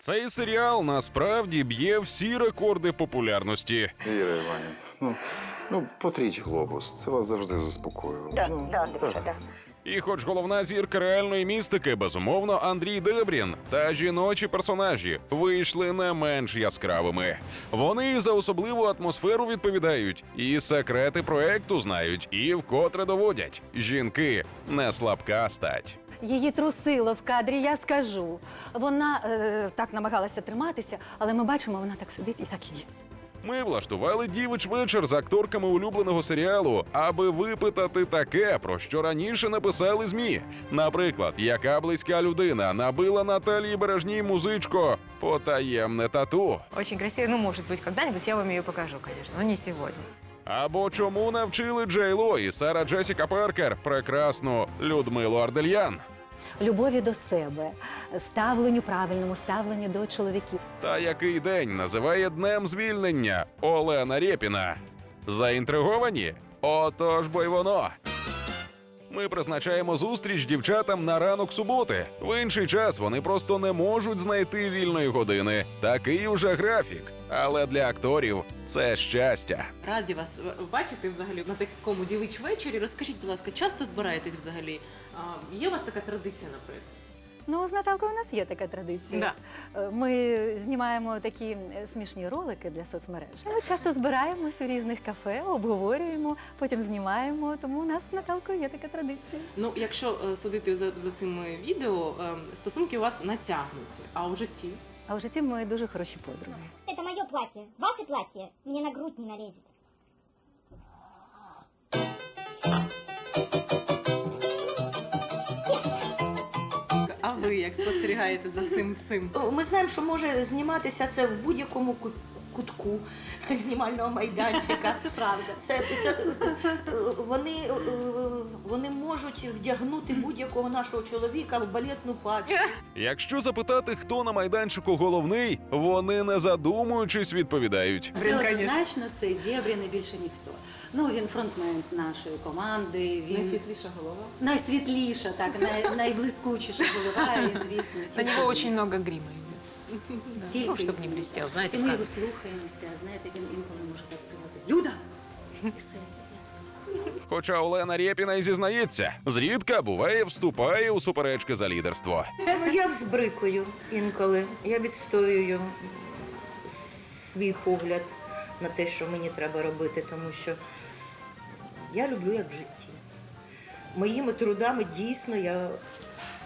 Цей серіал насправді б'є всі рекорди популярності. Віра Іванівна, ну, ну потріть глобус, це вас завжди заспокоювало. Да, ну, да, Андрюша, да. І хоч головна зірка реальної містики, безумовно, Андрій Дебрін та жіночі персонажі вийшли не менш яскравими. Вони за особливу атмосферу відповідають, і секрети проекту знають, і вкотре доводять: жінки не слабка стать. Її трусило в кадрі, я скажу. Вона е, так намагалася триматися, але ми бачимо, вона так сидить і так є. Ми влаштували дівич вечір з акторками улюбленого серіалу, аби випитати таке, про що раніше написали змі. Наприклад, яка близька людина набила Наталії Бережній музичко потаємне тату. Очень красиво. Ну, может быть, когда-нибудь я вам ее покажу, конечно, но не сегодня. Або чому навчили Джей Ло і Сара Джесіка Паркер прекрасну Людмилу Ардельян. Любові до себе, ставленню правильному, ставленню до чоловіків. Та який день називає днем звільнення Олена Рєпіна. Заінтриговані? Отож бо й воно. Ми призначаємо зустріч дівчатам на ранок суботи. В інший час вони просто не можуть знайти вільної години. Такий уже графік. Але для акторів це щастя. Раді вас е, бачити взагалі на такому дівич вечорі. Розкажіть, будь ласка, часто збираєтесь взагалі? А, Є у вас така традиція на проєкті? Ну, з Наталкою у нас є така традиція. Е, Ми знімаємо такі смішні ролики для соцмереж. Ми часто збираємось у різних кафе, обговорюємо, потім знімаємо. Тому у нас з Наталкою є така традиція. Ну, якщо е, судити за, за цими відео, е, стосунки у вас натягнуті, а у житті А в житті ми дуже хороші подруги. Это мое платье. Ваше платье мне на грудь не налезет. Як спостерігаєте за цим всім? Ми знаємо, що може зніматися це в будь-якому кутку знімального майданчика. Це правда. Це, це, вони, вони можуть вдягнути будь-якого нашого чоловіка в балетну пачку. Якщо запитати, хто на майданчику головний, вони не задумуючись відповідають. Це однозначно це Дєбрін і більше ніхто. Ну він фронтмен нашої команди. Він Найсвітліша голова. найсвітліша, так най, найблискучіша голова, і звісно. На він. очень много грима идет. Тільки Ну, він. не блестел, знаете, І ми його слухаємося. Знаєте, він інколи може так сказати Люда! І все. Хоча Олена Рєпіна й зізнається, зрідка буває вступає у суперечки за лідерство. Ну, я взбрикую інколи. Я відстоюю свій погляд на те, що мені треба робити, тому що я люблю як в житті. Моїми трудами дійсно я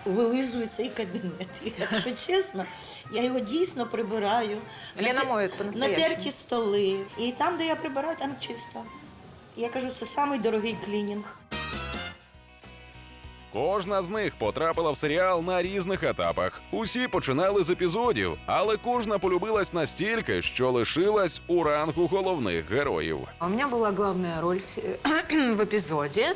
вилизую цей кабінет. Якщо чесно, я його дійсно прибираю. Лена по-настоящему. Натерті столи. І там, де я прибираю, там чисто. Я кажу, це самий дорогий клінінг. Кожна з них потрапила в серіал на різних етапах. Усі починали з епізодів, але кожна полюбилась настільки, що лишилась у рангу головних героїв. У меня была главная роль в, се- в эпизоде.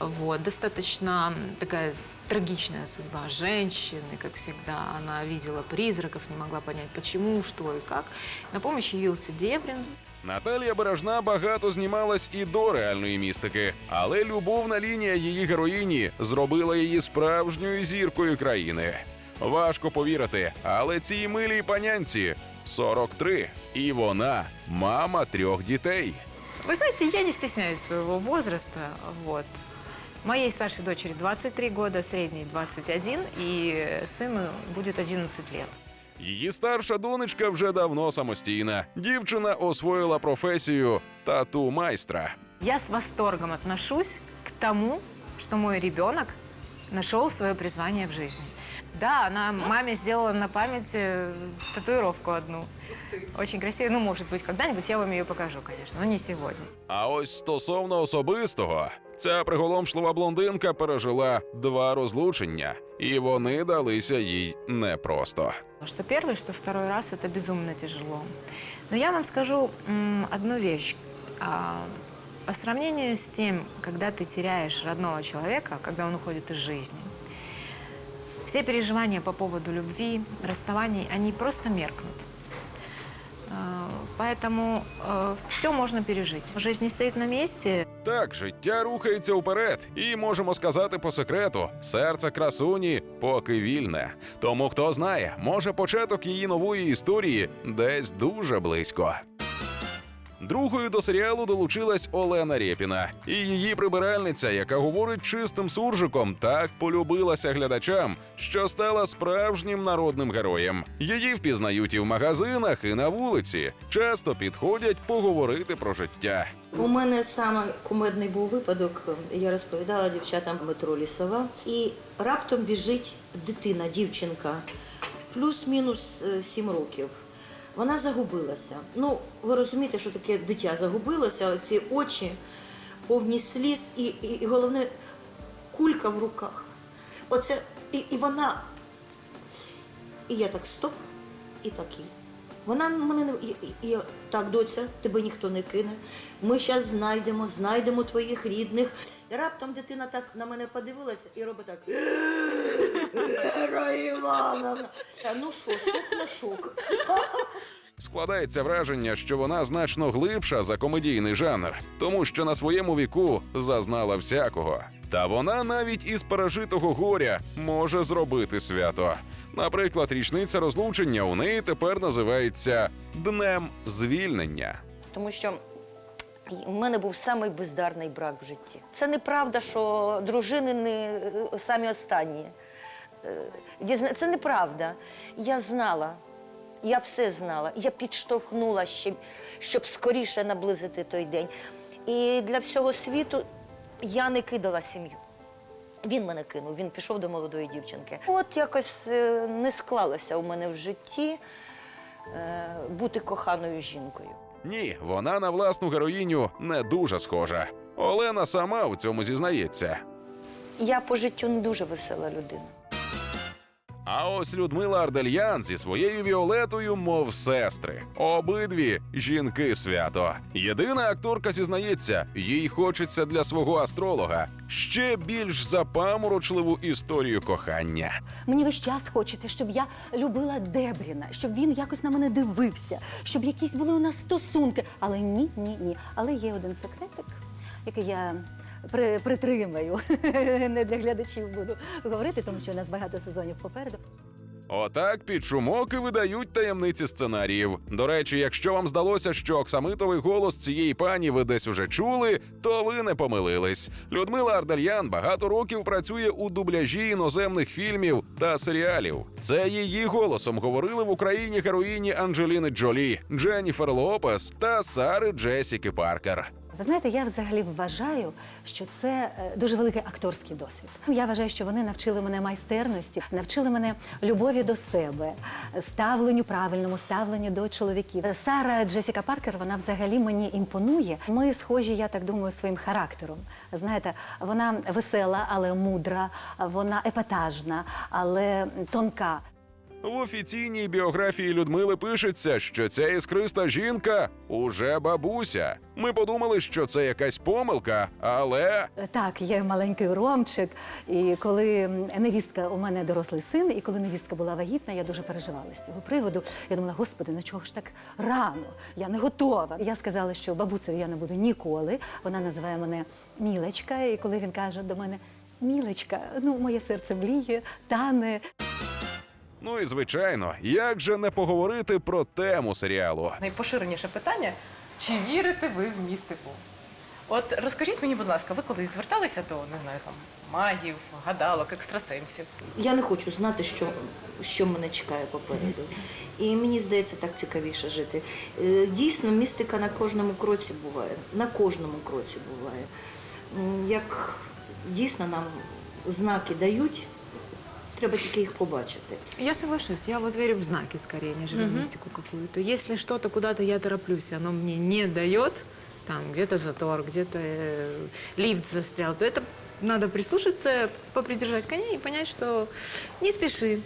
Вот, достаточно такая трагичная судьба женщины, как всегда. Она видела призраков, не могла понять, почему, что и как. На помощь явился Дебрин. Наталія Бережна багато знімалась і до реальної містики, але любовна лінія її героїні зробила її справжньою зіркою країни. Важко повірити, але цій милій панянці 43, і вона мама трьох дітей. Вы знаете, я не стесняюсь своего возраста. Вот. Моей старшей дочери 23 года, средней 21, и сыну будет 11 лет. Її старша донечка вже давно самостійна. Дівчина освоїла професію тату майстра. Я с восторгом отношусь к тому, что мой ребенок нашел свое призвание в жизни. Да, она маме сделала на память э, татуировку одну. Очень красивую. Ну, может быть, когда-нибудь я вам ее покажу, конечно, но не сегодня. А ось стосовно особистого, ця приголомшлива блондинка пережила два розлучення, і вони далися їй непросто. Что первый, что второй раз это безумно тяжело. Но я вам скажу м, одну вещь. А, по сравнению с тем, когда ты теряешь родного человека, когда он уходит из жизни, все переживания по поводу любви, расставаний, они просто меркнут. А, Поэтому все можно пережить. Жизнь не стоит на месте. Так, життя рухається уперед, і можемо сказати по секрету: серце красуні поки вільне. Тому хто знає, може початок її нової історії десь дуже близько. Другою до серіалу долучилась Олена Рєпіна, і її прибиральниця, яка говорить чистим суржиком, так полюбилася глядачам, що стала справжнім народним героєм. Її впізнають і в магазинах, і на вулиці. Часто підходять поговорити про життя. У мене саме кумедний був випадок. Я розповідала дівчатам метро лісова, і раптом біжить дитина, дівчинка, плюс-мінус е, сім років. Вона загубилася. Ну, ви розумієте, що таке дитя загубилося, ці очі повні сліз, і, і, і головне кулька в руках. Оце і, і вона. І я так стоп, і такий. Вона мене не і, і, і так, доця, тебе ніхто не кине. Ми зараз знайдемо, знайдемо твоїх рідних. І раптом дитина так на мене подивилася і робить так. Івановна. Та ну що, шок на шок. Складається враження, що вона значно глибша за комедійний жанр, тому що на своєму віку зазнала всякого. Та вона навіть із пережитого горя може зробити свято. Наприклад, річниця розлучення у неї тепер називається Днем звільнення. Тому що у мене був самий бездарний брак в житті. Це неправда, що дружини не самі останні. Е, дізна- Це неправда. Я знала, я все знала. Я підштовхнула ще, щоб скоріше наблизити той день. І для всього світу я не кидала сім'ю. Він мене кинув, він пішов до молодої дівчинки. От якось е, не склалося у мене в житті е, бути коханою жінкою. Ні, вона на власну героїню не дуже схожа. Олена сама у цьому зізнається. Я по життю не дуже весела людина. А ось Людмила Ардельян зі своєю Віолетою, мов сестри. Обидві жінки свято. Єдина акторка зізнається, їй хочеться для свого астролога ще більш запаморочливу історію кохання. Мені весь час хочеться, щоб я любила Дебріна, щоб він якось на мене дивився, щоб якісь були у нас стосунки. Але ні, ні, ні. Але є один секретик, який я при, притримаю. Не для глядачів буду говорити, тому що у нас багато сезонів попереду. Отак під шумок і видають таємниці сценаріїв. До речі, якщо вам здалося, що оксамитовий голос цієї пані ви десь уже чули, то ви не помилились. Людмила Ардальян багато років працює у дубляжі іноземних фільмів та серіалів. Це її голосом говорили в Україні героїні Анджеліни Джолі, Дженніфер Лопес та Сари Джесіки Паркер. Ви знаєте, я взагалі вважаю, що це е, дуже великий акторський досвід. Я вважаю, що вони навчили мене майстерності, навчили мене любові до себе, ставленню правильному, ставленню до чоловіків. Сара Джесіка Паркер, вона взагалі мені імпонує. Ми схожі, я так думаю, своїм характером. Знаєте, вона весела, але мудра, вона епатажна, але тонка. В офіційній біографії Людмили пишеться, що ця іскриста жінка уже бабуся. Ми подумали, що це якась помилка, але Так, є маленький ромчик. І коли невістка, у мене дорослий син, і коли невістка була вагітна, я дуже переживала з цього приводу. Я думала, господи, на чого ж так рано? Я не готова. Я сказала, що бабуцею я не буду ніколи. Вона називає мене Мілечка. І коли він каже до мене Мілечка, ну моє серце мліє, тане. Ну і звичайно, як же не поговорити про тему серіалу. Найпоширеніше питання: чи вірите ви в містику? От розкажіть мені, будь ласка, ви колись зверталися до не знаю там магів, гадалок, екстрасенсів? Я не хочу знати, що, що мене чекає попереду. І мені здається, так цікавіше жити. Е, Дійсно, містика на кожному кроці буває. На кожному кроці буває. Як дійсно нам знаки дають, треба тільки їх побачити. Я соглашусь. Я вот верю в знаки скорее, нежели в мистику какую-то. Если что-то куда-то я тороплюсь, и оно мне не дает, там где-то затор, где-то э, лифт застрял, то это надо прислушаться, попридержать коней и понять, что не спеши.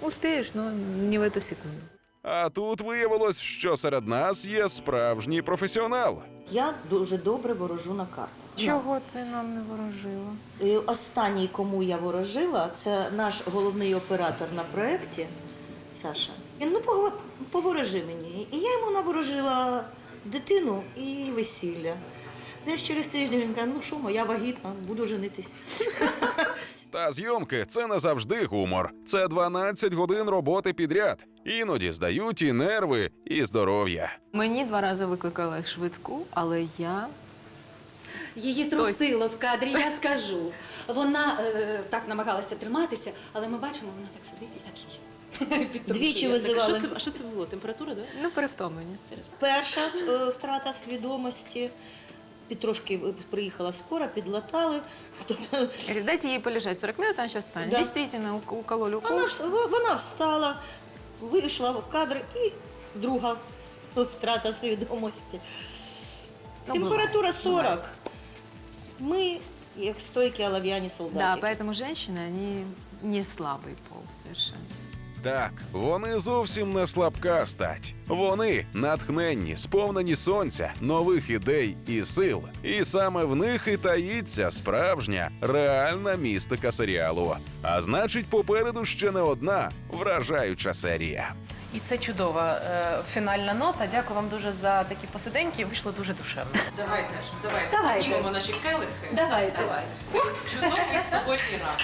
Успеешь, но не в эту секунду. А тут виявилось, що серед нас є справжній професіонал. Я дуже добре ворожу на картах. Чого ти нам не ворожила? І Останній, кому я ворожила, це наш головний оператор на проєкті Саша. Він ну поворожи мені. І я йому наворожила дитину і весілля. Десь через тиждень він каже, ну що, моя вагітна, буду женитись. Та зйомки це не завжди гумор. Це 12 годин роботи підряд. Іноді здають і нерви, і здоров'я. Мені два рази викликали швидку, але я Її Стой. трусило в кадрі, я скажу. Вона е, так намагалася триматися, але ми бачимо, вона так сидить і так її. підтрусує. Двічі Так, а визивали. що це, а що це було? Температура, да? ну перевтомлені. Перша е, втрата свідомості. Під трошки е, приїхала скоро, підлатали. Тобто Говорит, дайте ей полежать 40 минут, она сейчас станет. Да. Действительно, ук- укололи укол. вона, вона встала, вийшла в кадр і друга втрата свідомості. Ну, Температура бывает, 40. бывает. Ми, як стойкі олов'яні Да, солдати. поэтому женщины, они не слабый пол совершенно. Так, вони зовсім не слабка стать. Вони натхненні, сповнені сонця, нових ідей і сил. І саме в них і таїться справжня реальна містика серіалу. А значить, попереду ще не одна вражаюча серія. І це чудова е, фінальна нота. Дякую вам дуже за такі посиденьки. Вийшло дуже душевно. Давайте ж, давайте. Давайте. Піднімемо наші келихи. Давайте. Давайте. Це чудовий суботній ранок.